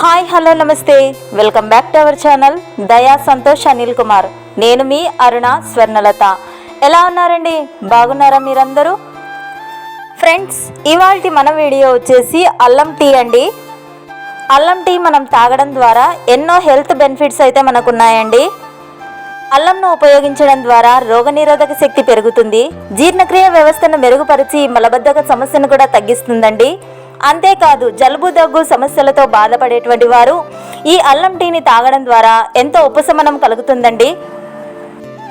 Hi hello నమస్తే. Welcome back to our channel Daya Santosh Anil Kumar. నేను మీ అరుణ స్వర్ణలత. ఎలా ఉన్నారండి? బాగున్నారా మీరందరూ? ఫ్రెండ్స్ ఇవాళ మన వీడియో వచ్చేసి అల్లం టీ అండి. అల్లం టీ మనం తాగడం ద్వారా ఎన్నో హెల్త్ బెనిఫిట్స్ అయితే మనకున్నాయండి. అల్లంను ఉపయోగించడం ద్వారా రోగనిరోధక శక్తి పెరుగుతుంది. జీర్ణక్రియ వ్యవస్థను మెరుగుపరిచి మలబద్ధక సమస్యను కూడా తగ్గిస్తుందండి. అంతేకాదు జలుబు దగ్గు సమస్యలతో బాధపడేటువంటి వారు ఈ అల్లం టీని తాగడం ద్వారా ఎంతో ఉపశమనం కలుగుతుందండి.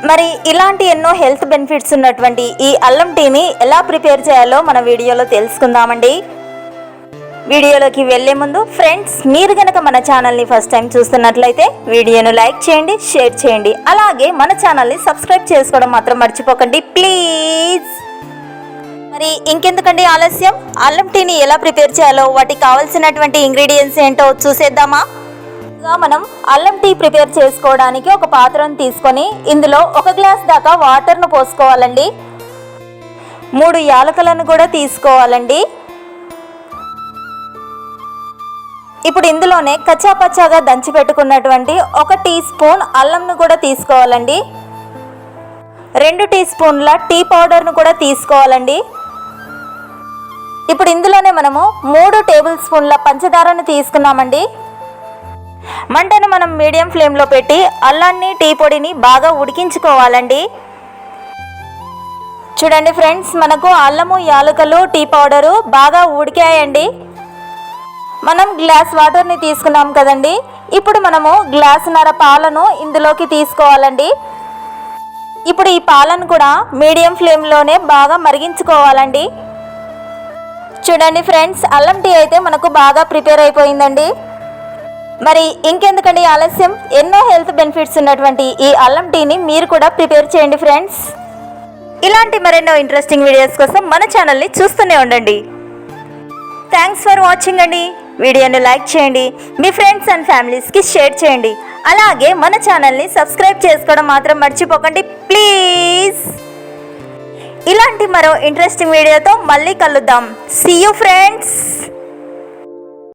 మరి ఇలాంటి ఎన్నో హెల్త్ బెనిఫిట్స్ ఉన్నటువంటి ఈ అల్లం టీని ఎలా ప్రిపేర్ చేయాలో మన వీడియోలో తెలుసుకుందామండి. వీడియోలోకి వెళ్ళే ముందు ఫ్రెండ్స్ మీరు గనక మన ఛానల్ని ఫస్ట్ టైం చూస్తున్నట్లయితే వీడియోను లైక్ చేయండి షేర్ చేయండి. అలాగే మన ఛానల్ని సబ్స్క్రైబ్ చేసుకోవడం మాత్రం మర్చిపోకండి ప్లీజ్. మరి ఇంకెందుకండి ఆలస్యం? అల్లం టీని ఎలా ప్రిపేర్ చేయాలో వాటికి కావాల్సినటువంటి ఇంగ్రీడియంట్స్ ఏంటో చూసేద్దామా? ఇంకా మనం అల్లం టీ ప్రిపేర్ చేసుకోవడానికి ఒక పాత్రను తీసుకొని ఇందులో ఒక గ్లాస్ దాకా వాటర్ను పోసుకోవాలండి. మూడు యాలకులను కూడా తీసుకోవాలండి. ఇప్పుడు ఇందులోనే కచ్చాపచ్చాగా దంచి పెట్టుకున్నటువంటి ఒక టీ స్పూన్ అల్లంను కూడా తీసుకోవాలండి. రెండు టీ స్పూన్ల టీ పౌడర్ను కూడా తీసుకోవాలండి. ఇప్పుడు ఇందులోనే మనము మూడు టేబుల్ స్పూన్ల పంచదారను తీసుకున్నామండి. మంటను మనం మీడియం ఫ్లేమ్లో పెట్టి అల్లాన్ని టీ పొడిని బాగా ఉడికించుకోవాలండి. చూడండి ఫ్రెండ్స్ మనకు అల్లము యాలకులు టీ పౌడరు బాగా ఉడికాయండి. మనం గ్లాస్ వాటర్ని తీసుకున్నాం కదండి. ఇప్పుడు మనము గ్లాసున్నర పాలను ఇందులోకి తీసుకోవాలండి. ఇప్పుడు ఈ పాలను కూడా మీడియం ఫ్లేమ్లోనే బాగా మరిగించుకోవాలండి. చూడండి ఫ్రెండ్స్ అల్లం టీ అయితే మనకు బాగా ప్రిపేర్ అయిపోయిందండి. మరి ఇంకెందుకండి ఆలస్యం? ఎన్నో హెల్త్ బెనిఫిట్స్ ఉన్నటువంటి ఈ అల్లం టీని మీరు కూడా ప్రిపేర్ చేయండి ఫ్రెండ్స్ ఇలాంటి మరెన్నో ఇంట్రెస్టింగ్ వీడియోస్ కోసం మన ఛానల్ని చూస్తూనే ఉండండి. థ్యాంక్స్ ఫర్ వాచింగ్ అండి. వీడియోను లైక్ చేయండి మీ ఫ్రెండ్స్ అండ్ ఫ్యామిలీస్కి షేర్ చేయండి. అలాగే మన ఛానల్ని సబ్స్క్రైబ్ చేసుకోవడం మాత్రం మర్చిపోకండి ప్లీజ్. ఇలాంటి మరో ఇంట్రెస్టింగ్ వీడియోతో మళ్ళీ కలుద్దాం. See you friends